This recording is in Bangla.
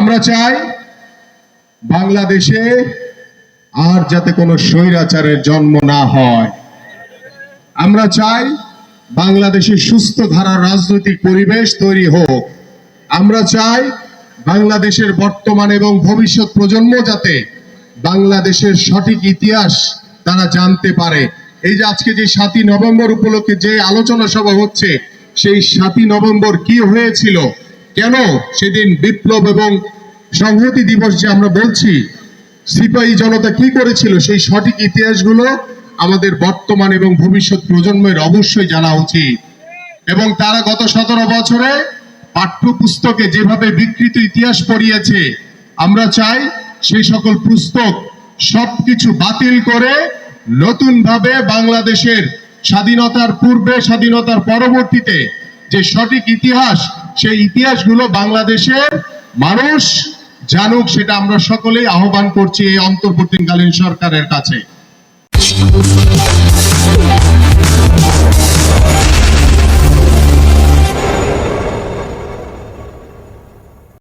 আমরা চাই বাংলাদেশে আর যাতে কোনো স্বৈরাচারের জন্ম না হয়। আমরা চাই বাংলাদেশে সুস্থ ধারার রাজনৈতিক পরিবেশ তৈরি হোক। আমরা চাই বাংলাদেশের বর্তমান এবং ভবিষ্যৎ প্রজন্ম যাতে বাংলাদেশের সঠিক ইতিহাস তারা জানতে পারে। এই যে আজকে যে সাতই নভেম্বর উপলক্ষে যে আলোচনা সভা হচ্ছে, সেই সাতই নভেম্বর কি হয়েছিল? কেন সেদিন বিপ্লব এবং সংহতি দিবস যে আমরা বলছি, সিপাহী জনতা কি করেছিল সেই সঠিক ইতিহাসগুলো আমাদের বর্তমান এবং ভবিষ্যৎ প্রজন্মের অবশ্যই জানা উচিত। এবং তারা গত সতেরো বছরে পাঠ্যপুস্তকে যেভাবে বিকৃত ইতিহাস পড়িয়েছে, আমরা চাই সেই সকল পুস্তক সবকিছু বাতিল করে নতুন ভাবে বাংলাদেশের স্বাধীনতার পূর্বে, স্বাধীনতার পরবর্তীতে যে সঠিক ইতিহাস সেই ইতিহাসগুলো বাংলাদেশের মানুষ জানুক সেটা আমরা সকলেই আহ্বান করছি এই অন্তর্বর্তীকালীন সরকারের কাছে।